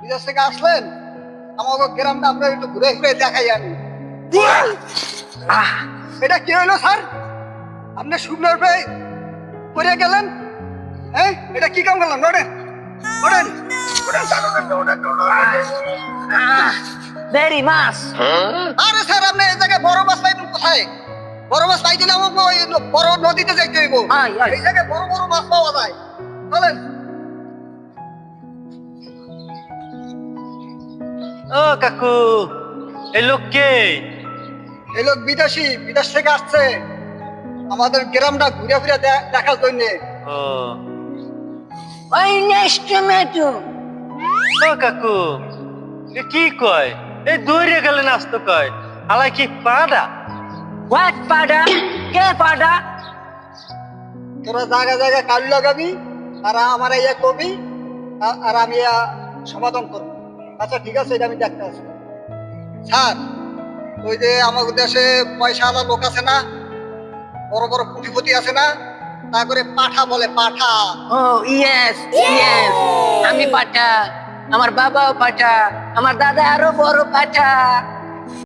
বিদেশ থেকে আসলেন? আমাকে গ্রামটা আপনার একটু ঘুরে ঘুরে দেখাই আমি আহ, এটা কি হইল স্যার? আপনি শুকনোর পেয়ে করে গেলেন? হ্যাঁ এটা কি কাম করলাম ওঠেন ওঠেন। ভেরি মাস আরে স্যার আপনি এই জায়গায় বড় মাছ পাইবেন কোথায়? বড় মাছ পাইতে ওই বড় নদীতে যাইতে হইব। এই জায়গায় বড় বড় মাছ পাওয়া যায়। চলেন ও কাকু এই লোক কে? এই লোক বিদেশি বিদেশ থেকে আসছে। আমাদের গ্রামটা ঘুরে ফিরে দেখার জন্য। ও। ওই নেক্সট টমেটো ও কাকু এ কি কয়? এই দৌড়ে গেলে নাস্ত কয়। আলাই কি পাডা? হোয়াট পাডা? কে পাডা? তোরা জায়গা জায়গা কাল লাগাবি আর আমার ইয়া কবি আর আমি ইয়া সমাধান করব। আচ্ছা ঠিক আছে, এটা আমি দেখতে আসব। স্যার, ওই যে আমাদের দেশে পয়সা আলা লোক আছে না, বড় বড় কুটিপতি আছে না, তা করে পাঠা বলে, পাঠা। ও ইয়েস ইয়েস আমি পাঠা, আমার বাবাও পাঠা, আমার দাদা আরও বড় পাঠা।